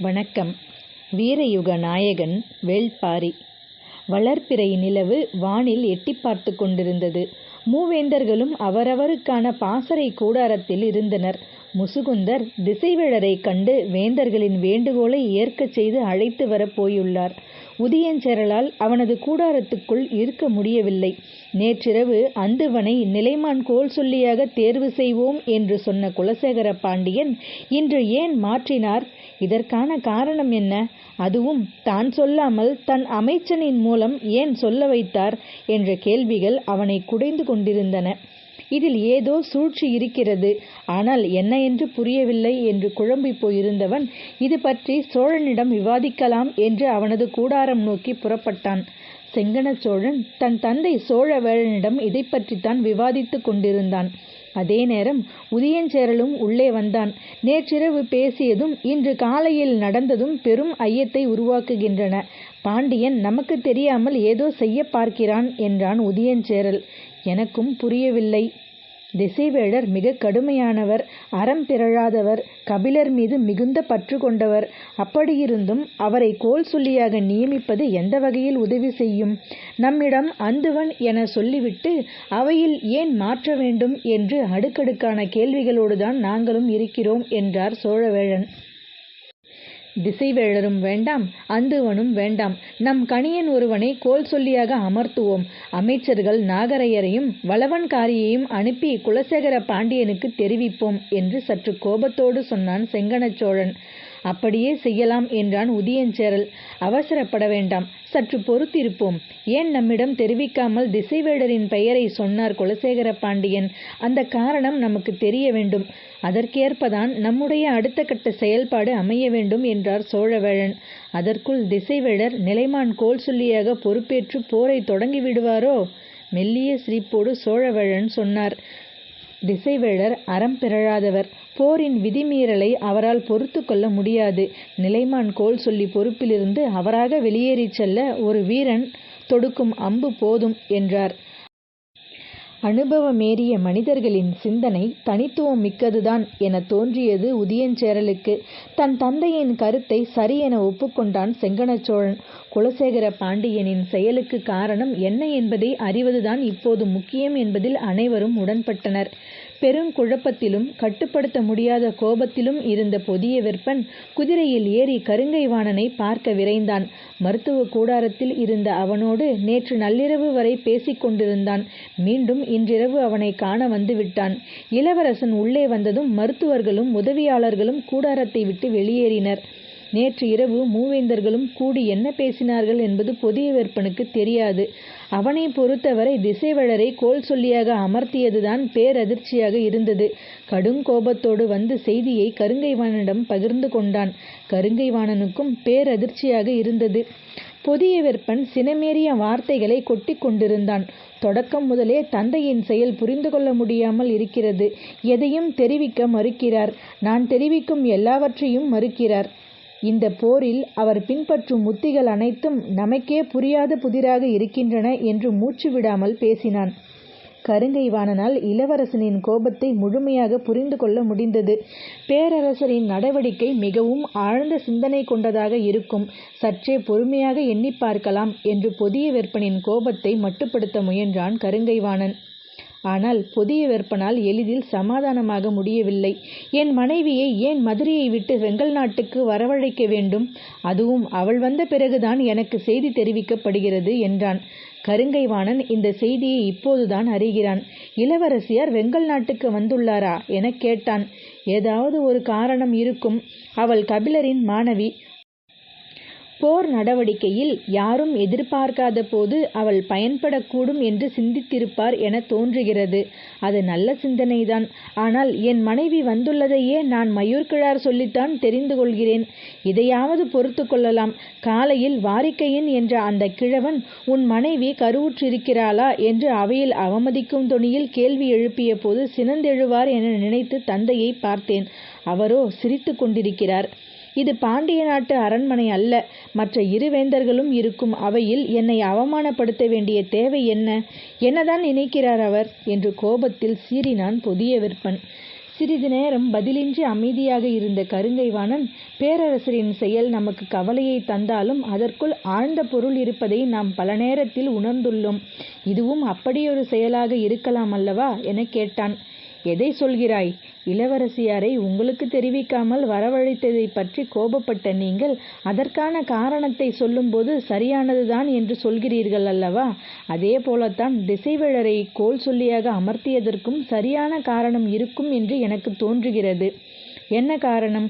வணக்கம். வீரயுக நாயகன் வேள்பாரி. வளர்ப்பிறை நிலவு வானில் எட்டி பார்த்து கொண்டிருந்தது. மூவேந்தர்களும் அவரவருக்கான பாசறை கூடாரத்தில் இருந்தனர். முசுகுந்தர் திசைவேழரை கண்டு வேந்தர்களின் வேண்டுகோளை ஏற்கச் செய்து அழைத்து வரப் போயுள்ளார். உதியஞ்செரலால் அவனது கூடாரத்துக்குள் இருக்க முடியவில்லை. நேற்றிரவு அந்துவனை நிலைமான் கோல் சொல்லியாக தேர்வு செய்வோம் என்று சொன்ன குலசேகர பாண்டியன் இன்று ஏன் மாற்றினார்? இதற்கான காரணம் என்ன? அதுவும் தான் சொல்லாமல் தன் அமைச்சனின் மூலம் ஏன் சொல்ல வைத்தார் என்ற கேள்விகள் அவனை குடைந்து கொண்டிருந்தன. இதில் ஏதோ சூழ்ச்சி இருக்கிறது. ஆனால் என்ன என்று புரியவில்லை என்று குழம்பி போயிருந்தவன் இது பற்றி சோழனிடம் விவாதிக்கலாம் என்று அவனது கூடாரம் நோக்கி புறப்பட்டான். செங்கன சோழன் தன் தந்தை சோழவேழனிடம் இதை பற்றித்தான் விவாதித்துக் கொண்டிருந்தான். அதே நேரம் உதயஞ்சேரலும் உள்ளே வந்தான். நேற்றிரவு பேசியதும் இன்று காலையில் நடந்ததும் பெரும் ஐயத்தை உருவாக்குகின்றன. பாண்டியன் நமக்கு தெரியாமல் ஏதோ செய்ய பார்க்கிறான் என்றான் உதயஞ்சேரல் எனக்கும் புரியவில்லை. திசைவேழர் மிக கடுமையானவர் அறம் பிறழாதவர் கபிலர் மீது மிகுந்த பற்று கொண்டவர். அப்படியிருந்தும் அவரை கோல் சொல்லியாக நியமிப்பது எந்த வகையில் உதவி செய்யும்? நம்மிடம் அந்துவன் என சொல்லிவிட்டு அவையில் ஏன் மாற்ற வேண்டும் என்று அடுக்கடுக்கான கேள்விகளோடுதான் நாங்களும் இருக்கிறோம் என்றார் சோழவேழன். திசைவேழரும் வேண்டாம் அந்துவனும் வேண்டாம். நம் கணியன் ஒருவனை கோல் சொல்லியாக அமர்த்துவோம். அமைச்சர்கள் நாகரையரையும் வளவன்காரியையும் அனுப்பி குலசேகர பாண்டியனுக்கு தெரிவிப்போம் என்று சற்று கோபத்தோடு சொன்னான் செங்கனச் சோழன். அப்படியே செய்யலாம் என்றான் உதியஞ்சேரல். அவசரப்பட வேண்டாம் சற்று பொறுத்திருப்போம். ஏன் நம்மிடம் தெரிவிக்காமல் திசைவேடரின் பெயரை சொன்னார் குலசேகர பாண்டியன்? அந்த காரணம் நமக்கு தெரிய வேண்டும். அதற்கேற்பதான் நம்முடைய அடுத்த கட்ட செயல்பாடு அமைய வேண்டும் என்றார் சோழவேழன். அதற்குள் திசைவேடர் நிலைமான் கோல் சொல்லியாக பொறுப்பேற்று போரை தொடங்கி விடுவாரோ? மெல்லிய சிரிப்போடு சோழவேழன் சொன்னார். திசைவேழர் அறம் பிறழாதவர். போரின் விதிமீறலை அவரால் பொறுத்து கொள்ள முடியாது. நிலைமான் கோல் சொல்லி பொறுப்பிலிருந்து அவராக வெளியேறிச் செல்ல ஒரு வீரன் தொடுக்கும் அம்பு போதும் என்றார். அனுபவமேறிய மனிதர்களின் சிந்தனை தனித்துவம் மிக்கதுதான் என தோன்றியது உதியஞ்சேரலுக்கு. தன் தந்தையின் கருத்தை சரி என ஒப்புக்கொண்டான் செங்கனச்சோழன் குலசேகர பாண்டியனின் செயலுக்கு காரணம் என்ன என்பதை அறிவதுதான் இப்போது முக்கியம் என்பதில் அனைவரும் உடன்பட்டனர். பெருங்குழப்பத்திலும் கட்டுப்படுத்த முடியாத கோபத்திலும் இருந்த பொதிய வெப்பன் குதிரையில் ஏறி கருங்கை வாணனை பார்க்க விரைந்தான். மருத்துவ கூடாரத்தில் இருந்த அவனோடு நேற்று நள்ளிரவு வரை பேசிக் கொண்டிருந்தான். மீண்டும் இன்றிரவு அவனை காண வந்துவிட்டான் இளவரசன் உள்ளே வந்ததும் மருத்துவர்களும் உதவியாளர்களும் கூடாரத்தை விட்டு வெளியேறினர். நேற்று இரவு மூவேந்தர்களும் கூடி என்ன பேசினார்கள் என்பது புதிய வெப்பனுக்கு தெரியாது. அவனை பொறுத்தவரை திசைவழரை கோல் சொல்லியாக அமர்த்தியதுதான் பேரதிர்ச்சியாக இருந்தது. கடுங்கோபத்தோடு வந்து செய்தியை கருங்கைவாணனிடம் பகிர்ந்து கொண்டான். கருங்கைவாணனுக்கும் பேரதிர்ச்சியாக இருந்தது. புதிய வெப்பன் சினமேறிய வார்த்தைகளை கொட்டி கொண்டிருந்தான். தொடக்கம் முதலே தந்தையின் செயல் புரிந்து கொள்ள முடியாமல் இருக்கிறது. எதையும் தெரிவிக்க மறுக்கிறார். நான் தெரிவிக்கும் எல்லாவற்றையும் மறுக்கிறார். இந்த போரில் அவர் பின்பற்றும் உத்திகள் அனைத்தும் நமக்கே புரியாத புதிராக இருக்கின்றன என்று மூச்சு விடாமல் பேசினான். கருங்கைவாணனால் இளவரசனின் கோபத்தை முழுமையாக புரிந்து கொள்ள முடிந்தது. பேரரசரின் நடவடிக்கை மிகவும் ஆழ்ந்த சிந்தனை கொண்டதாக இருக்கும். சற்றே பொறுமையாக எண்ணி பார்க்கலாம் என்று பொதிய வெப்பனின் கோபத்தை மட்டுப்படுத்த முயன்றான் கருங்கைவாணன். ஆனால் புதிய வெறுப்பனால் எளிதில் சமாதானமாக முடியவில்லை. என் மனைவியை ஏன் மதுரையை விட்டு வெங்கல் நாட்டுக்கு வரவழைக்க வேண்டும்? அதுவும் அவள் வந்த பிறகுதான் எனக்கு செய்தி தெரிவிக்கப்படுகிறது என்றான். கருங்கைவாணன் இந்த செய்தியை இப்போதுதான் அறிகிறான். இளவரசியார் வெங்கல் நாட்டுக்கு வந்துள்ளாரா? எனக் கேட்டான். ஏதாவது ஒரு காரணம் இருக்கும். அவள் கபிலரின் மாணவி போர் நடவடிக்கையில் யாரும் எதிர்பார்க்காத போது அவள் பயன்படக்கூடும் என்று சிந்தித்திருப்பார் என தோன்றுகிறது. அது நல்ல சிந்தனைதான். ஆனால் என் மனைவி வந்துள்ளதையே நான் மயூர்கிழார் சொல்லித்தான் தெரிந்து கொள்கிறேன். இதையாவது பொறுத்து கொள்ளலாம். காலையில் வாரிக்கையன் என்ற அந்த கிழவன் உன் மனைவி கருவுற்றிருக்கிறாளா? என்று அவையில் அவமதிக்கும் தொனியில் கேள்வி எழுப்பிய போது சினந்தெழுவார் என நினைத்து தந்தையை பார்த்தேன். அவரோ சிரித்து கொண்டிருக்கிறார். இது பாண்டிய நாட்டு அரண்மனை அல்ல. மற்ற இரு வேந்தர்களும் இருக்கும் அவையில் என்னை அவமானப்படுத்த வேண்டிய தேவை என்ன? என்னதான் நினைக்கிறார் அவர்? என்று கோபத்தில் சீறினான் புதிய விற்பன். சிறிது நேரம் பதிலின்றி அமைதியாக இருந்த கருங்கைவாணன் பேரரசரின் செயல் நமக்கு கவலையை தந்தாலும் அதற்குள் ஆழ்ந்த பொருள் இருப்பதை நாம் பல நேரத்தில் உணர்ந்துள்ளோம். இதுவும் அப்படியொரு செயலாக இருக்கலாம் அல்லவா? எனக் கேட்டான். எதை சொல்கிறாய்? இளவரசியாரை உங்களுக்கு தெரிவிக்காமல் வரவழைத்ததைப் பற்றி கோபப்பட்ட நீங்கள் அதற்கான காரணத்தை சொல்லும்போது சரியானதுதான் என்று சொல்கிறீர்கள் அல்லவா? அதே போலத்தான் திசைவேழரை கோல் சொல்லியாக அமர்த்தியதற்கும் சரியான காரணம் இருக்கும் என்று எனக்கு தோன்றுகிறது. என்ன காரணம்?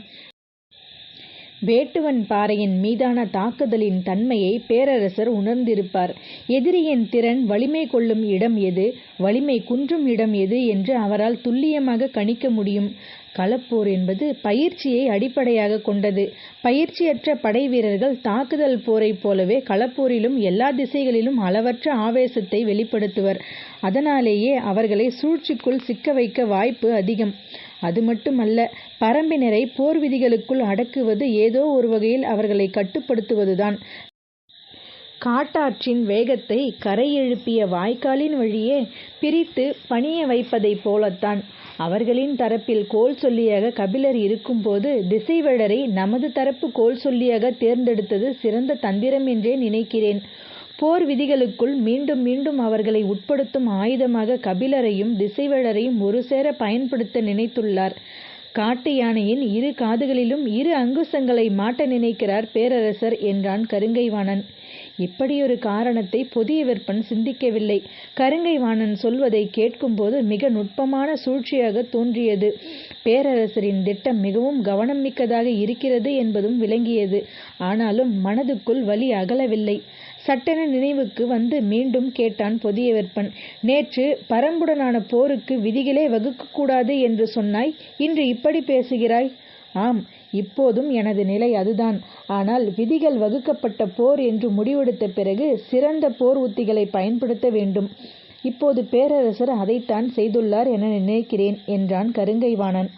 வேட்டுவன் பாறையின் மீதான தாக்குதலின் தன்மையை பேரரசர் உணர்ந்திருப்பார். எதிரியின் திறன் வலிமை கொள்ளும் இடம் எது? வலிமை குன்றும் இடம் எது என்று அவரால் துல்லியமாக கணிக்க முடியும். களப்போர் என்பது பயிற்சியை அடிப்படையாக கொண்டது. பயிற்சியற்ற படை வீரர்கள் தாக்குதல் போரைப் போலவே களப்போரிலும் எல்லா திசைகளிலும் அளவற்ற ஆவேசத்தை வெளிப்படுத்துவர். அதனாலேயே அவர்களை சூழ்ச்சிக்குள் சிக்க வைக்க வாய்ப்பு அதிகம். அது மட்டுமல்ல பரம்பினரை போர் விதிகளுக்குள் அடக்குவது ஏதோ ஒரு வகையில் அவர்களை கட்டுப்படுத்துவதுதான். காட்டாற்றின் வேகத்தை கரை எழுப்பிய வாய்க்காலின் வழியே பிரித்து பணிய வைப்பதைப் போலத்தான். அவர்களின் தரப்பில் கோல் சொல்லியாக கபிலர் இருக்கும்போது திசைவழரை நமது தரப்பு கோல் சொல்லியாக தேர்ந்தெடுத்தது சிறந்த தந்திரம் என்றே நினைக்கிறேன். போர் விதிகளுக்குள் மீண்டும் மீண்டும் அவர்களை உட்படுத்தும் ஆயுதமாக கபிலரையும் திசைவேழரையும் ஒருசேர பயன்படுத்த நினைத்துள்ளார். காட்டு யானையின் இரு காதுகளிலும் இரு அங்குசங்களை மாட்ட நினைக்கிறார் பேரரசர் என்றான் கருங்கைவாணன். இப்படியொரு காரணத்தை புதிய விற்பன் சிந்திக்கவில்லை. கருங்கைவாணன் சொல்வதை கேட்கும்போது மிக நுட்பமான சூழ்ச்சியாக தோன்றியது. பேரரசரின் திட்டம் மிகவும் கவனம் மிக்கதாக இருக்கிறது என்பதும் விளங்கியது. ஆனாலும் மனதுக்குள் வலி அகலவில்லை. சட்டென நினைவுக்கு வந்து மீண்டும் கேட்டான் புதிய விற்பன் நேற்று பரம்புடனான போருக்கு விதிகளே வகுக்கக்கூடாது என்று சொன்னாய். இன்று இப்படி பேசுகிறாய்? ஆம் இப்போதும் எனது நிலை அதுதான். ஆனால் விதிகள் வகுக்கப்பட்ட போர் என்று முடிவெடுத்த பிறகு சிறந்த போர் உத்திகளை பயன்படுத்த வேண்டும். இப்போது பேரரசர் அதைத்தான் செய்துள்ளார் என நினைக்கிறேன் என்றான் கருங்கைவாணன்.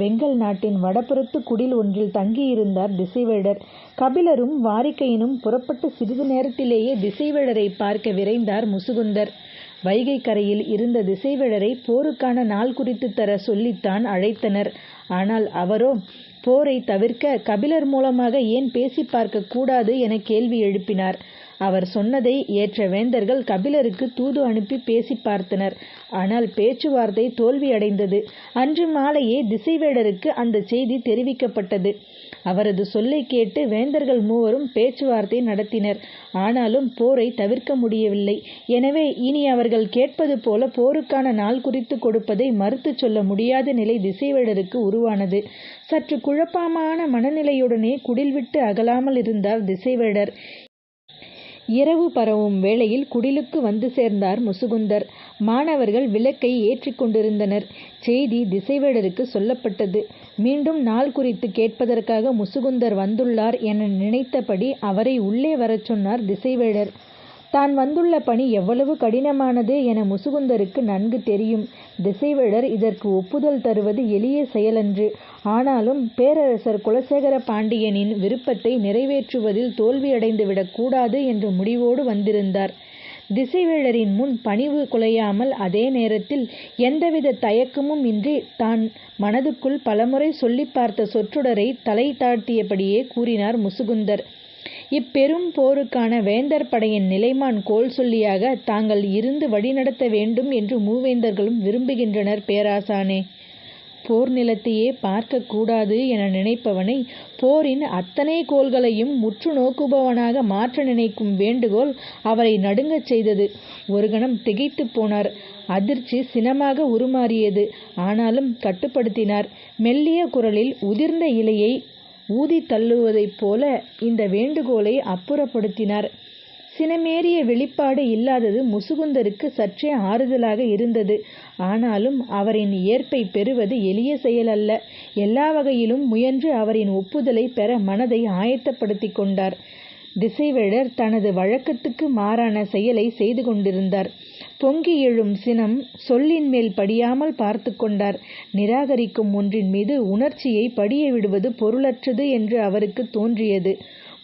வெங்கல் நாட்டின் வடபுறத்து குடில் ஒன்றில் தங்கியிருந்தார் திசைவேடர். கபிலரும் வாரிக்கையினும் புறப்பட்டு சிறிது நேரத்திலேயே திசைவேடரை பார்க்க விரைந்தார் முசுகுந்தர். வைகை கரையில் இருந்த திசைவேடரை போருக்கான நாள் குறித்து தர சொல்லித்தான் அழைத்தனர். ஆனால் அவரோ போரை தவிர்க்க கபிலர் மூலமாக ஏன் பேசி பார்க்க கூடாது என கேள்வி எழுப்பினார். அவர் சொன்னதை ஏற்ற வேந்தர்கள் கபிலருக்கு தூது அனுப்பி பேசி பார்த்தனர். ஆனால் பேச்சுவார்த்தை தோல்வியடைந்தது. அன்று மாலையே திசைவேடருக்கு அந்த செய்தி தெரிவிக்கப்பட்டது. அவரது சொல்லை கேட்டு வேந்தர்கள் மூவரும் பேச்சுவார்த்தை நடத்தினர். ஆனாலும் போரை தவிர்க்க முடியவில்லை. எனவே இனி அவர்கள் கேட்பது போல போருக்கான நாள் குறித்து கொடுப்பதை மறுத்து சொல்ல முடியாத நிலை திசைவேடருக்கு உருவானது. சற்று குழப்பமான மனநிலையுடனே குடில் விட்டு அகலாமல் இருந்தார் திசைவேடர். இரவு பரவும் வேளையில் குடிலுக்கு வந்து சேர்ந்தார் முசுகுந்தர். மாணவர்கள் விளக்கை ஏற்றிக் கொண்டிருந்தனர். செய்தி திசைவேடருக்கு சொல்லப்பட்டது. மீண்டும் நாள் குறித்து கேட்பதற்காக முசுகுந்தர் வந்துள்ளார் என நினைத்தபடி அவரை உள்ளே வரச் சொன்னார் திசைவேடர். தான் வந்துள்ள பணி எவ்வளவு கடினமானது என முசுகுந்தருக்கு நன்கு தெரியும். திசைவேடர் இதற்கு ஒப்புதல் தருவது எளிய செயலன்று. ஆனாலும் பேரரசர் குலசேகர பாண்டியனின் விருப்பத்தை நிறைவேற்றுவதில் தோல்வியடைந்துவிடக் கூடாது என்ற முடிவோடு வந்திருந்தார். திசைவேழரின் முன் பணிவு குலையாமல் அதே நேரத்தில் எந்தவித தயக்கமும் இன்றி தான் மனதுக்குள் பலமுறை சொல்லி பார்த்த சொற்றொடரை தலை தாழ்த்தியபடியே கூறினார் முசுகுந்தர். இப்பெரும் போருக்கான வேந்தர் படையின் நிலைமான் கோல் சொல்லியாக தாங்கள் இருந்து வழிநடத்த வேண்டும் என்று மூவேந்தர்களும் விரும்புகின்றனர் பேராசானே. போர் நிலத்தையே பார்க்கக்கூடாது என நினைப்பவனை போரின் அத்தனை கோள்களையும் முற்று நோக்குபவனாக மாற்ற நினைக்கும் வேண்டுகோள் அவரை நடுங்கச் செய்தது. ஒரு கணம் திகைத்து போனார். அதிர்ச்சி சினமாக உருமாறியது. ஆனாலும் கட்டுப்படுத்தினார். மெல்லிய குரலில் உதிர்ந்த இலையை ஊதி தள்ளுவதைப் போல இந்த வேண்டுகோளை அப்புறப்படுத்தினார். சினமேறிய வெளிப்பாடு இல்லாதது முசுகுந்தருக்கு சற்றே ஆறுதலாக இருந்தது. ஆனாலும் அவரின் ஏற்பை பெறுவது எளிய செயல் அல்ல எல்லா வகையிலும் முயன்று அவரின் ஒப்புதலை பெற மனதை ஆயத்தப்படுத்தி கொண்டார். திசைவேழர் தனது வழக்கத்துக்கு மாறான செயலை செய்து கொண்டிருந்தார். பொங்கி எழும் சினம் சொல்லின் மேல் படியாமல் பார்த்து கொண்டார். நிராகரிக்கும் ஒன்றின் மீது உணர்ச்சியை படிய விடுவது பொருளற்றது என்று அவருக்கு தோன்றியது.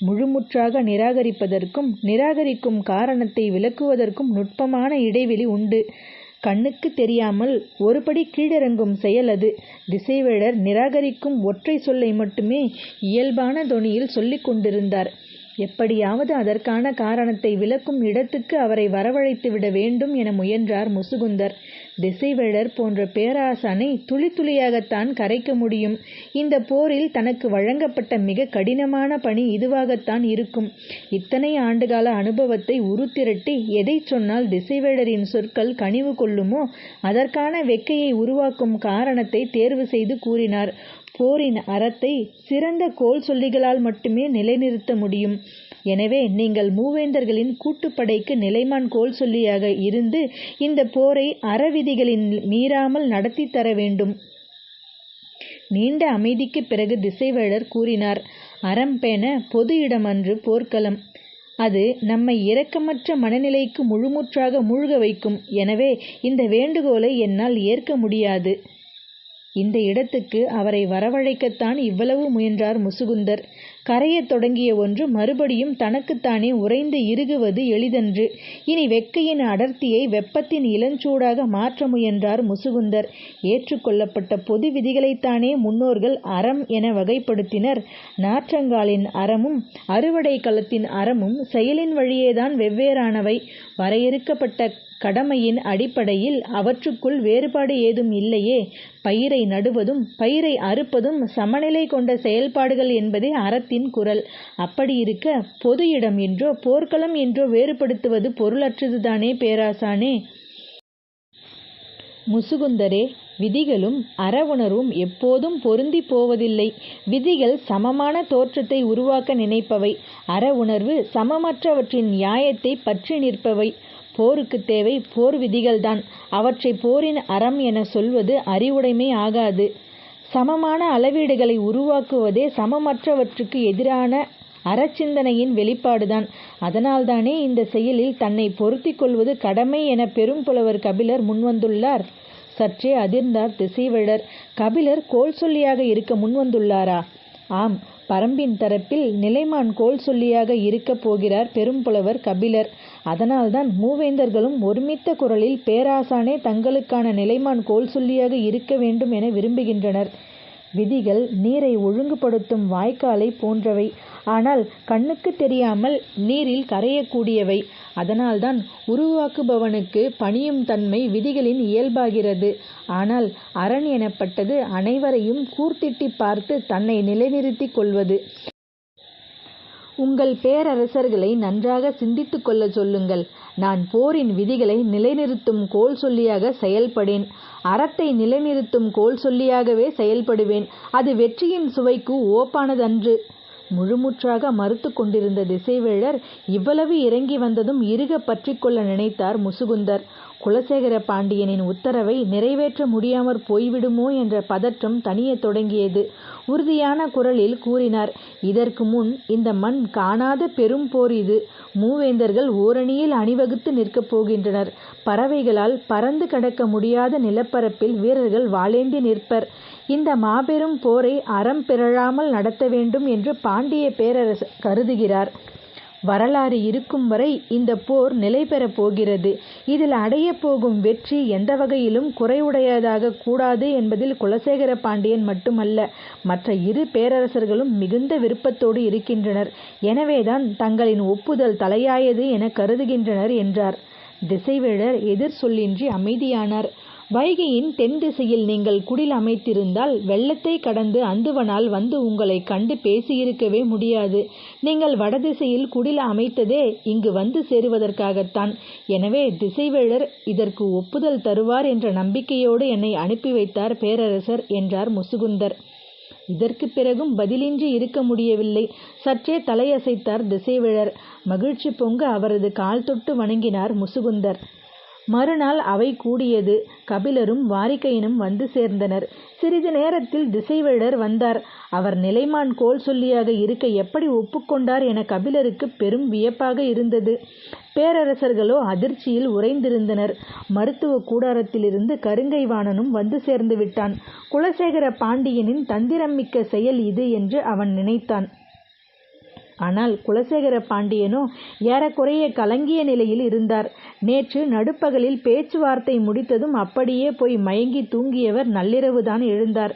முழுமுற்றாக நிராகரிப்பதற்கும் நிராகரிக்கும் காரணத்தை விளக்குவதற்கும் நுட்பமான இடைவெளி உண்டு. கண்ணுக்கு தெரியாமல் ஒருபடி கீழிறங்கும் செயல் அது. திசைவேழர் நிராகரிக்கும் ஒற்றை சொல்லை மட்டுமே இயல்பான தொனியில் சொல்லிக் கொண்டிருந்தார். எப்படியாவது அதற்கான காரணத்தை விளக்கும் இடத்துக்கு அவரை வரவழைத்துவிட வேண்டும் என முயன்றார் முசுகுந்தர். திசைவேழர் போன்ற பேராசானை துளி துளியாகத்தான் கரைக்க முடியும். இந்த போரில் தனக்கு வழங்கப்பட்ட மிக கடினமான பணி இதுவாகத்தான் இருக்கும். இத்தனை ஆண்டுகால அனுபவத்தை உருத்திரட்டி எதை சொன்னால் திசைவேழரின் சொற்கள் கனிவு கொள்ளுமோ அதற்கான வெக்கையை உருவாக்கும் காரணத்தை தேர்வு செய்து கூறினார். போரின் அறத்தை சிறந்த கோல் சொல்லிகளால் மட்டுமே நிலைநிறுத்த முடியும். எனவே நீங்கள் மூவேந்தர்களின் கூட்டுப்படைக்கு நிலைமான் கோல் சொல்லியாக இருந்து இந்த போரை அறவிதிகளின் மீறாமல் நடத்தி தர வேண்டும். நீண்ட அமைதிக்கு பிறகு திசைவேழர் கூறினார் அறம் பேண பொது இடமன்று போர்க்களம். அது நம்மை இரக்கமற்ற மனநிலைக்கு முழுமுற்றாக மூழ்க வைக்கும். எனவே இந்த வேண்டுகோளை என்னால் ஏற்க முடியாது. இந்த இடத்துக்கு அவரை வரவழைக்கத்தான் இவ்வளவு முயன்றார் முசுகுந்தர். கரையத் தொடங்கிய ஒன்று மறுபடியும் தனக்குத்தானே உறைந்து இறுகுவது எளிதன்று. இனி வெக்கையின் அடர்த்தியை வெப்பத்தின் இளஞ்சூடாக மாற்ற முயன்றார் முசுகுந்தர். ஏற்றுக்கொள்ளப்பட்ட பொது விதிகளைத்தானே முன்னோர்கள் அறம் என வகைப்படுத்தினர். நாற்றங்காலின் அறமும் அறுவடை களத்தின் அறமும் செயலின் வழியேதான் வெவ்வேறானவை. வரையறுக்கப்பட்ட கடமையின் அடிப்படையில் அவற்றுக்குள் வேறுபாடு ஏதும் இல்லையே. பயிரை நடுவதும் பயிரை அறுப்பதும் சமநிலை கொண்ட செயல்பாடுகள் என்பதே அறத்தின் குரல். அப்படி இருக்க பொது இடம் என்றோ போர்க்களம் என்றோ வேறுபடுத்துவது பொருளற்றதுதானே பேராசானே. முசுகுந்தரே விதிகளும் அறவுணர்வும் எப்போதும் பொருந்தி போவதில்லை. விதிகள் சமமான தோற்றத்தை உருவாக்க நினைப்பவை. அற உணர்வு சமமற்றவற்றின் நியாயத்தை பற்றி நிற்பவை. போருக்கு தேவை போர் விதிகள்தான். அவற்றை போரின் அறம் என சொல்வது அறிவுடைமை ஆகாது. சமமான அளவீடுகளை உருவாக்குவதே சமமற்றவற்றுக்கு எதிரான அறச்சிந்தனையின் வெளிப்பாடுதான். அதனால்தானே இந்த செயலில் தன்னை பொருத்திக் கொள்வது கடமை என பெரும் புலவர் கபிலர் முன்வந்துள்ளார். சற்றே அதிர்ந்தார் திசைவேடர். கபிலர் கோல் சொல்லியாக இருக்க முன்வந்துள்ளாரா? ஆம் பரம்பின் தரப்பில் நிலைமான் கோல் சொல்லியாக இருக்கப் போகிறார் பெரும்புலவர் கபிலர். அதனால்தான் மூவேந்தர்களும் ஒருமித்த குரலில் பேராசானே தங்களுக்கான நிலைமான் கோல் சொல்லியாக இருக்க வேண்டும் என விரும்புகின்றனர். விதிகள் நீரை ஒழுங்குபடுத்தும் வாய்க்காலை போன்றவை. ஆனால் கண்ணுக்கு தெரியாமல் நீரில் கரையக்கூடியவை. அதனால்தான் உருவாக்குபவனுக்கு பணியும் தன்மை விதிகளின் இயல்பாகிறது. ஆனால் அரண் எனப்பட்டது அனைவரையும் கூர்த்திட்டி பார்த்து தன்னை நிலைநிறுத்திக் கொள்வது. உங்கள் பேரரசர்களை நன்றாக சிந்தித்துக் கொள்ளச் சொல்லுங்கள். நான் போரின் விதிகளை நிலைநிறுத்தும் கோல் சொல்லியாக செயல்படேன். அறத்தை நிலைநிறுத்தும் கோல் சொல்லியாகவே செயல்படுவேன். அது வெற்றியின் சுவைக்கு ஓப்பானதன்று. முழுமுற்றாக மறுத்து கொண்டிருந்த திசைவேழர் இவ்வளவு இறங்கி வந்ததும் இறுக பற்றிக்கொள்ள நினைத்தார் முசுகுந்தர். குலசேகர பாண்டியனின் உத்தரவை நிறைவேற்ற முடியாமற் போய்விடுமோ என்ற பதற்றம் தணியத் தொடங்கியது. உறுதியான குரலில் கூறினார் இதற்கு முன் இந்த மண் காணாத பெரும் போர் இது. மூவேந்தர்கள் ஓரணியில் அணிவகுத்து நிற்கப் போகின்றனர். பறவைகளால் பறந்து கடக்க முடியாத நிலப்பரப்பில் வீரர்கள் வாளேந்தி நிற்பர். இந்த மாபெரும் போரை அறம் பிறழாமல் நடத்த வேண்டும் என்று பாண்டிய பேரரசர் கருதுகிறார். வரலாறு இருக்கும் வரை இந்த போர் நிலைபெறப் போகிறது. இதில் அடையப் போகும் வெற்றி எந்த வகையிலும் குறைவுடையதாக கூடாது என்பதில் குலசேகர பாண்டியன் மட்டுமல்ல மற்ற இரு பேரரசர்களும் மிகுந்த விருப்பத்தோடு இருக்கின்றனர். எனவேதான் தங்களின் ஒப்புதல் தலையாயது என கருதுகின்றனர் என்றார். திசைவேழர் எதிர் சொல்லின்றி அமைதியானார். வைகையின் தென் திசையில் நீங்கள் குடில் அமைத்திருந்தால் வெள்ளத்தை கடந்து அந்துவனால் வந்து உங்களை கண்டு பேசியிருக்கவே முடியாது. நீங்கள் வடதிசையில் குடில் அமைத்ததே இங்கு வந்து சேருவதற்காகத்தான். எனவே திசைவேழர் இதற்கு ஒப்புதல் தருவார் என்ற நம்பிக்கையோடு என்னை அனுப்பி வைத்தார் பேரரசர் என்றார் முசுகுந்தர். இதற்கு பிறகும் பதிலின்றி இருக்க முடியவில்லை. சற்றே தலையசைத்தார் திசைவேழர். மகிழ்ச்சி பொங்க அவரது கால் தொட்டு வணங்கினார் முசுகுந்தர். மறுநாள் அவை கூடியது. கபிலரும் வாரிக்கையனும் வந்து சேர்ந்தனர். சிறிது நேரத்தில் திசைவேழர் வந்தார். அவர் நிலைமான் கோல் சொல்லியாக இருக்க எப்படி ஒப்புக்கொண்டார் என கபிலருக்கு பெரும் வியப்பாக இருந்தது. பேரரசர்களோ அதிர்ச்சியில் உறைந்திருந்தனர். மருத்துவ கூடாரத்திலிருந்து கருங்கை வாணனும் வந்து சேர்ந்து விட்டான். குலசேகர பாண்டியனின் தந்திரமிக்க செயல் இது என்று அவன் நினைத்தான். ஆனால் குலசேகர பாண்டியனோ ஏறக்குறைய கலங்கிய நிலையில் இருந்தார். நேற்று நடுப்பகலில் பேச்சுவார்த்தை முடித்ததும் அப்படியே போய் மயங்கி தூங்கியவர் நள்ளிரவுதான் எழுந்தார்.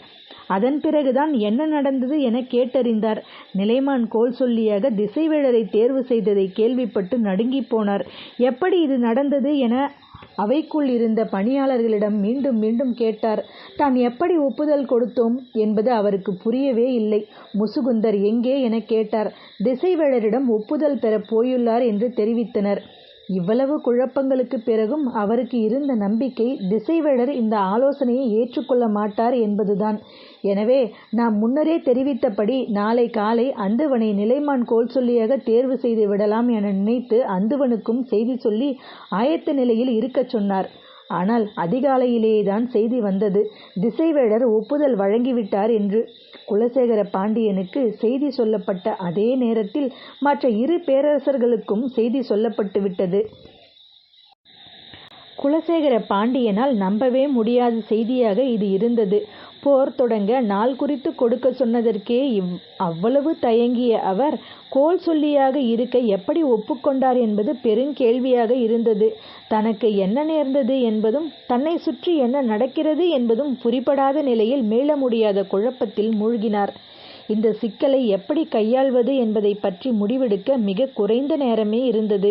அதன் பிறகுதான் என்ன நடந்தது என கேட்டறிந்தார். நிலைமான் கோல் சொல்லியாக திசைவேழரை தேர்வு செய்ததை கேள்விப்பட்டு நடுங்கிப் போனார். எப்படி இது நடந்தது என அவைக்குள் இருந்த பணியாளர்களிடம் மீண்டும் மீண்டும் கேட்டார் தான் எப்படி ஒப்புதல் கொடுத்தோம்? என்பது அவருக்கு புரியவே இல்லை. முசுகுந்தர் எங்கே என கேட்டார் திசைவேழரிடம் ஒப்புதல் பெறப் போயுள்ளார் என்று தெரிவித்தனர். இவ்வளவு குழப்பங்களுக்கு பிறகும் அவருக்கு இருந்த நம்பிக்கை திசைவேழர் இந்த ஆலோசனையை ஏற்றுக்கொள்ள மாட்டார் என்பதுதான். எனவே நாம் முன்னரே தெரிவித்தபடி நாளை காலை அந்துவனை நிலைமான் கோல் சொல்லியாக தேர்வு செய்து விடலாம் என நினைத்து அந்துவனுக்கும் செய்தி சொல்லி ஆயத்த நிலையில் இருக்கச் சொன்னார். ஆனால் அதிகாலையிலேதான் செய்தி வந்தது. திசைவேடர் ஒப்புதல் வழங்கிவிட்டார் என்று. குலசேகர பாண்டியனுக்கு செய்தி சொல்லப்பட்ட அதே நேரத்தில் மற்ற இரு பேரரசர்களுக்கும் செய்தி சொல்லப்பட்டு விட்டது. குலசேகர பாண்டியனால் நம்பவே முடியாத செய்தியாக இது இருந்தது. போர் தொடங்க நாள் குறித்து கொடுக்க சொன்னதற்கே இவ் அவ்வளவு தயங்கிய அவர் கோல் சொல்லியாக இருக்க எப்படி ஒப்புக்கொண்டார் என்பது பெருங்கேள்வியாக இருந்தது. தனக்கு என்ன நேர்ந்தது என்பதும் தன்னை சுற்றி என்ன நடக்கிறது என்பதும் புரிபடாத நிலையில் மீள முடியாத குழப்பத்தில் மூழ்கினார். இந்த சிக்கலை எப்படி கையாள்வது என்பதை பற்றி முடிவெடுக்க மிக குறைந்த நேரமே இருந்தது.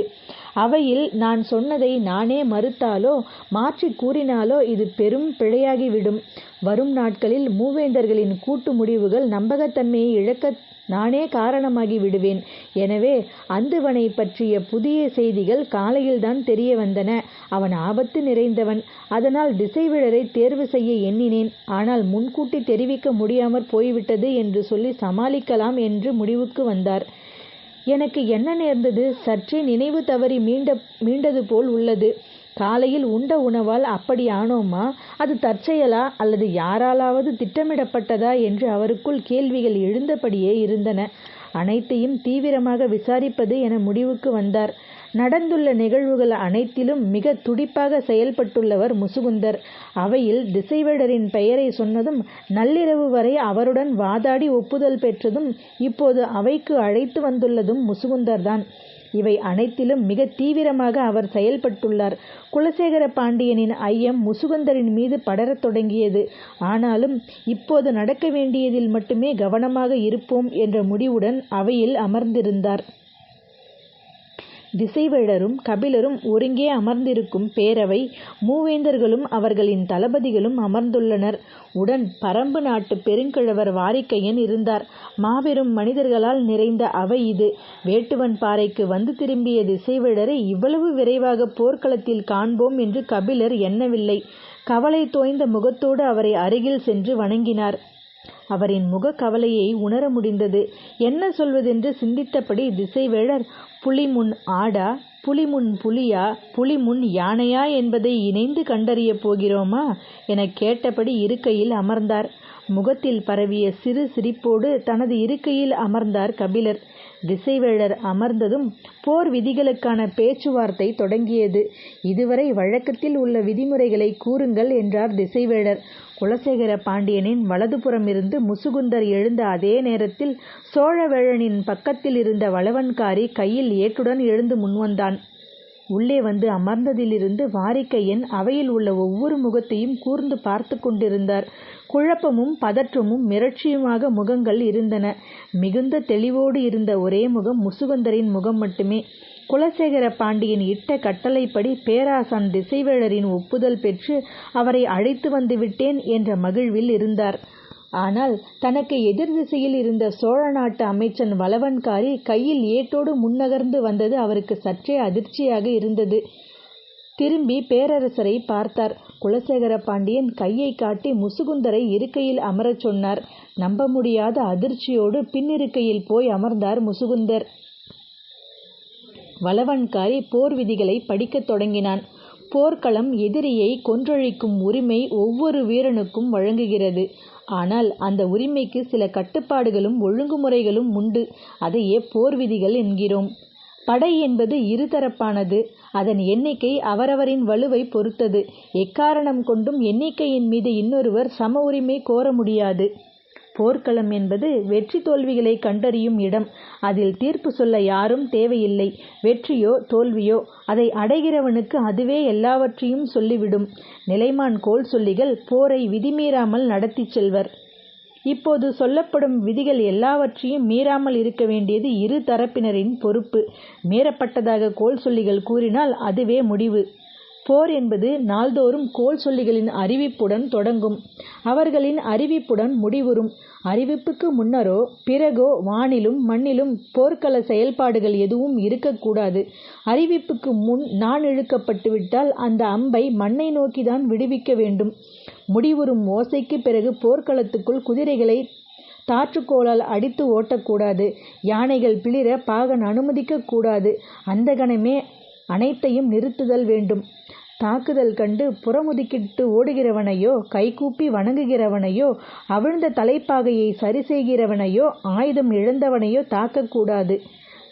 அவையில் நான் சொன்னதை நானே மறுத்தாலோ மாற்றி கூறினாலோ இது பெரும் பிழையாகிவிடும். வரும் நாட்களில் மூவேந்தர்களின் கூட்டு முடிவுகள் நம்பகத்தன்மையை இழக்க நானே காரணமாகி விடுவேன். எனவே அந்துவனை பற்றிய புதிய செய்திகள் காலையில்தான் தெரிய வந்தன. அவன் ஆபத்து நிறைந்தவன். அதனால் திசைவிழரை தேர்வு செய்ய எண்ணினேன். ஆனால் முன்கூட்டி தெரிவிக்க முடியாமற் போய்விட்டது என்று சொல்லி சமாளிக்கலாம் என்று முடிவுக்கு வந்தார். எனக்கு என்ன நேர்ந்தது? சற்றே நினைவு தவறி மீண்ட மீண்டது போல் உள்ளது. காலையில் உண்ட உணவால் அப்படி ஆனோமா? அது தற்செயலா அல்லது யாராலாவது திட்டமிடப்பட்டதா என்று அவருக்குள் கேள்விகள் எழுந்தபடியே இருந்தன. அனைத்தையும் தீவிரமாக விசாரிப்பது என முடிவுக்கு வந்தார். நடந்துள்ள நிகழ்வுகள் அனைத்திலும் மிக துடிப்பாக செயல்பட்டுள்ளவர் முசுகுந்தர். அவையில் திசைவேடரின் பெயரை சொன்னதும் நள்ளிரவு வரை அவருடன் வாதாடி ஒப்புதல் பெற்றதும் இப்போது அவைக்கு அழைத்து வந்துள்ளதும் முசுகுந்தர்தான். இவை அனைத்திலும் மிக தீவிரமாக அவர் செயல்பட்டுள்ளார். குலசேகர பாண்டியனின் ஐயம் முசுகுந்தரின் மீது படரத் தொடங்கியது. ஆனாலும் இப்போது நடக்க வேண்டியதில் மட்டுமே கவனமாக இருப்போம் என்ற முடிவுடன் அவையில் அமர்ந்திருந்தார். திசைவேழரும் கபிலரும் ஒருங்கே அமர்ந்திருக்கும் பேரவை மூவேந்தர்களும் அவர்களின் தளபதிகளும் அமர்ந்துள்ளனர். உடன் பரம்பு நாட்டு பெருங்கிழவர் வாரிக்கையன் இருந்தார். மாபெரும் மனிதர்களால் நிறைந்த அவை இது. வேட்டுவன் பாறைக்கு வந்து திரும்பிய திசைவேழரை இவ்வளவு விரைவாக போர்க்களத்தில் காண்போம் என்று கபிலர் எண்ணவில்லை. கவலை தோய்ந்த முகத்தோடு அவரை அருகில் சென்று வணங்கினார். அவரின் முக கவலையை உணர முடிந்தது. என்ன சொல்வதென்று சிந்தித்தபடி திசைவேழர் புலிமுன் ஆடா புலிமுன் புலியா புலிமுன் யானையா என்பதை இணைந்து கண்டறியப் போகிறோமா? எனக் கேட்டபடி இருக்கையில் அமர்ந்தார். முகத்தில் பரவிய சிறு சிரிப்போடு தனது இருக்கையில் அமர்ந்தார் கபிலர். திசைவேழர் அமர்ந்ததும் போர் விதிகளுக்கான பேச்சுவார்த்தை தொடங்கியது. இதுவரை வழக்கத்தில் உள்ள விதிமுறைகளை கூறுங்கள் என்றார் திசைவேழர். குலசேகர பாண்டியனின் வலதுபுறமிருந்து முசுகுந்தர் எழுந்த அதே நேரத்தில் சோழவேழனின் பக்கத்தில் இருந்த வளவன்காரி கையில் ஏட்டுடன் எழுந்து முன்வந்தான். உள்ளே வந்து அமர்ந்ததிலிருந்து வாரிக்கையன் அவையில் உள்ள ஒவ்வொரு முகத்தையும் கூர்ந்து பார்த்து கொண்டிருந்தார். குழப்பமும் பதற்றமும் மிரட்சியுமாக முகங்கள் இருந்தன. மிகுந்த தெளிவோடு இருந்த ஒரே முகம் முசுகந்தரின் முகம் மட்டுமே. குலசேகர பாண்டியன் இட்ட கட்டளைப்படி பேராசான் திசைவேளரின் ஒப்புதல் பெற்று அவரை அழைத்து வந்து விட்டேன் என்ற மகிழ்வில் இருந்தார். ஆனால் தனக்கு எதிர் திசையில் இருந்த சோழ நாட்டு அமைச்சன் வளவன்காரி கையில் ஏட்டோடு முன்னகர்ந்து வந்தது அவருக்கு சற்றே அதிர்ச்சியாக இருந்தது. திரும்பி பேரரசரை பார்த்தார். குலசேகர பாண்டியன் கையை காட்டி முசுகுந்தரை இருக்கையில் அமரச் சொன்னார். நம்ப முடியாத அதிர்ச்சியோடு பின்னிருக்கையில் போய் அமர்ந்தார் முசுகுந்தர். வளவன்காரி போர் விதிகளை படிக்கத் தொடங்கினான். போர்க்களம் எதிரியை கொன்றழிக்கும் உரிமை ஒவ்வொரு வீரனுக்கும் வழங்குகிறது. ஆனால் அந்த உரிமைக்கு சில கட்டுப்பாடுகளும் ஒழுங்குமுறைகளும் உண்டு. அதையே போர் விதிகள் என்கிறோம். படை என்பது இருதரப்பானது. அதன் எண்ணிக்கை அவரவரின் வலுவை பொறுத்தது. எக்காரணம் கொண்டும் எண்ணிக்கையின் மீது இன்னொருவர் சம உரிமை கோர முடியாது. போர்க்களம் என்பது வெற்றி தோல்விகளை கண்டறியும் இடம். அதில் தீர்ப்பு சொல்ல யாரும் தேவையில்லை. வெற்றியோ தோல்வியோ அதை அடைகிறவனுக்கு அதுவே எல்லாவற்றையும் சொல்லிவிடும். நிலைமான் கோல் சொல்லிகள் போரை விதிமீறாமல் நடத்திச் செல்வர். இப்போது சொல்லப்படும் விதிகள் எல்லாவற்றையும் மீறாமல் இருக்க வேண்டியது இரு தரப்பினரின் பொறுப்பு. மீறப்பட்டதாக கோல் சொல்லிகள் கூறினால் அதுவே முடிவு. போர் என்பது நாள்தோறும் கோல் சொல்லிகளின் அறிவிப்புடன் தொடங்கும். அவர்களின் அறிவிப்புடன் முடிவுறும். அறிவிப்புக்கு முன்னரோ பிறகோ வானிலும் மண்ணிலும் போர்க்கள செயல்பாடுகள் எதுவும் இருக்கக்கூடாது. அறிவிப்புக்கு முன் நான் இழுக்கப்பட்டு விட்டால் அந்த அம்பை மண்ணை நோக்கிதான் விடுவிக்க வேண்டும். முடிவுறும் ஓசைக்கு பிறகு போர்க்களத்துக்குள் குதிரைகளை தாற்றுக்கோலால் அடித்து ஓட்டக்கூடாது. யானைகள் பிளிர பாகன் அனுமதிக்கக்கூடாது. அந்த கணமே அனைத்தையும் நிறுத்துதல் வேண்டும். தாக்குதல் கண்டு புறமுதுகிட்டு ஓடுகிறவனையோ கைகூப்பி வணங்குகிறவனையோ அவிழ்ந்த தலைப்பாகையை சரி செய்கிறவனையோ ஆயுதம் இழந்தவனையோ தாக்கக்கூடாது.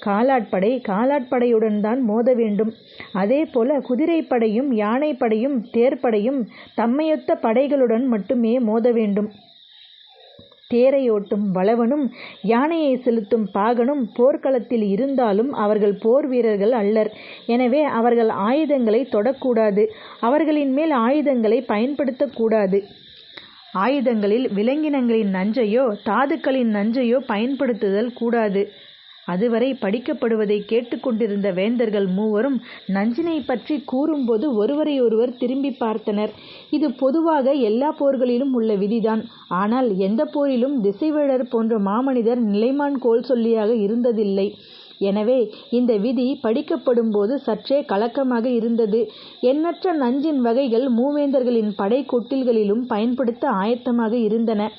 காலாட்படை காலாட்படையுடன் தான் மோத வேண்டும். அதே போல குதிரைப்படையும் யானைப்படையும் தேர்ப்படையும் தம்மையொத்த படைகளுடன் மட்டுமே மோத வேண்டும். தேரையோட்டும் வளவனும் யானையை செலுத்தும் பாகனும் போர்க்களத்தில் இருந்தாலும் அவர்கள் போர் வீரர்கள் அல்லர். எனவே அவர்கள் ஆயுதங்களை தொடக்கூடாது. அவர்களின் மேல் ஆயுதங்களை பயன்படுத்தக்கூடாது. ஆயுதங்களில் விலங்கினங்களின் நஞ்சையோ தாதுக்களின் நஞ்சையோ பயன்படுத்துதல் கூடாது. அதுவரை படிக்கப்படுவதை கேட்டுக்கொண்டிருந்த வேந்தர்கள் மூவரும் நஞ்சினை பற்றி கூறும்போது ஒருவரையொருவர் திரும்பி பார்த்தனர். இது பொதுவாக எல்லா போர்களிலும் உள்ள விதிதான். ஆனால் எந்த போரிலும் திசைவேழர் போன்ற மாமனிதர் நிலைமான் கோல் சொல்லியாக இருந்ததில்லை. எனவே இந்த விதி படிக்கப்படும் போது சற்றே கலக்கமாக இருந்தது. எண்ணற்ற நஞ்சின் வகைகள் மூவேந்தர்களின் படை கொட்டில்களிலும் பயன்படுத்த ஆயத்தமாக இருந்தன.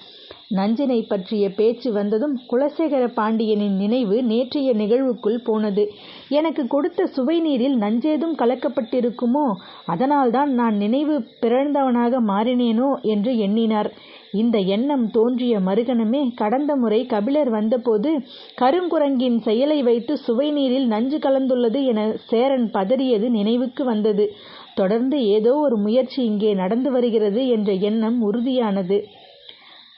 நஞ்சினை பற்றிய பேச்சு வந்ததும் குலசேகர பாண்டியனின் நினைவு நேற்றைய நிகழ்வுக்குள் போனது. எனக்கு கொடுத்த சுவை நீரில் நஞ்சேதும் கலக்கப்பட்டிருக்குமோ? அதனால்தான் நான் நினைவு பிறழ்ந்தவனாக மாறினேனோ? என்று எண்ணினார். இந்த எண்ணம் தோன்றிய மறுகணமே கடந்த முறை கபிலர் வந்தபோது கருங்குரங்கின் செயலை வைத்து சுவை நீரில் நஞ்சு கலந்துள்ளது என சேரன் பதறியது நினைவுக்கு வந்தது. தொடர்ந்து ஏதோ ஒரு முயற்சி இங்கே நடந்து வருகிறது என்ற எண்ணம் உறுதியானது.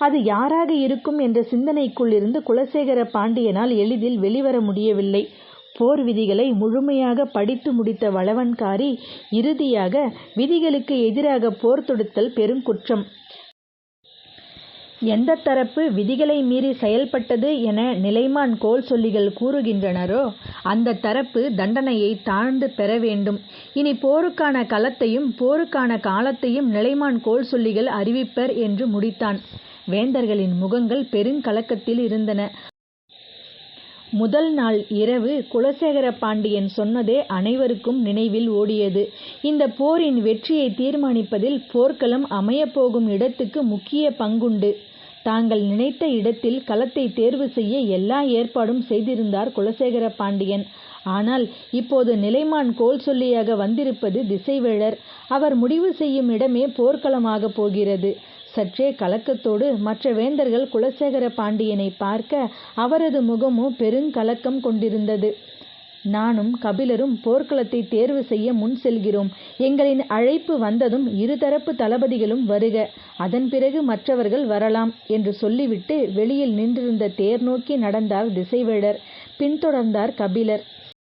அது யாராக இருக்கும் என்ற சிந்தனைக்குள் இருந்து குலசேகர பாண்டியனால் எளிதில் வெளிவர முடியவில்லை. போர் விதிகளை முழுமையாக படித்து முடித்த வளவன்காரி இறுதியாக விதிகளுக்கு எதிராக போர் தொடுத்தல் பெருங்குற்றம் எந்த தரப்பு விதிகளை மீறி செயல்பட்டது என நிலைமான் கோல் சொல்லிகள் கூறுகின்றனரோ அந்த தரப்பு தண்டனையை தாழ்ந்து பெற வேண்டும். இனி போருக்கான களத்தையும் போருக்கான காலத்தையும் நிலைமான் கோல் சொல்லிகள் அறிவிப்பர் என்று முடித்தான். வேந்தர்களின் முகங்கள் பெருங்கலக்கத்தில் இருந்தன. முதல் நாள் இரவு குலசேகர பாண்டியன் சொன்னதே அனைவருக்கும் நினைவில் ஓடியது. இந்த போரின் வெற்றியை தீர்மானிப்பதில் போர்க்களம் அமையப்போகும் இடத்துக்கு முக்கிய பங்குண்டு. தாங்கள் நினைத்த இடத்தில் களத்தை தேர்வு செய்ய எல்லா ஏற்பாடும் செய்திருந்தார் குலசேகர பாண்டியன் ஆனால் இப்போது நிலைமான் கோல் சொல்லியாக வந்திருப்பது திசைவேழர். அவர் முடிவு செய்யும் இடமே போர்க்களமாகப் போகிறது. சற்றே கலக்கத்தோடு மற்ற வேந்தர்கள் குலசேகர பாண்டியனை பார்க்க அவரது முகமோ பெருங்கலக்கம் கொண்டிருந்தது. நானும் கபிலரும் போர்க்களத்தை தேர்வு செய்ய முன் செல்கிறோம். எங்களின் அழைப்பு வந்ததும் இருதரப்பு தளபதிகளும் வருக அதன் பிறகு மற்றவர்கள் வரலாம் என்று சொல்லிவிட்டு வெளியில் நின்றிருந்த தேர் நோக்கி நடந்தார் திசைவேழர் பின்தொடர்ந்தார் கபிலர்.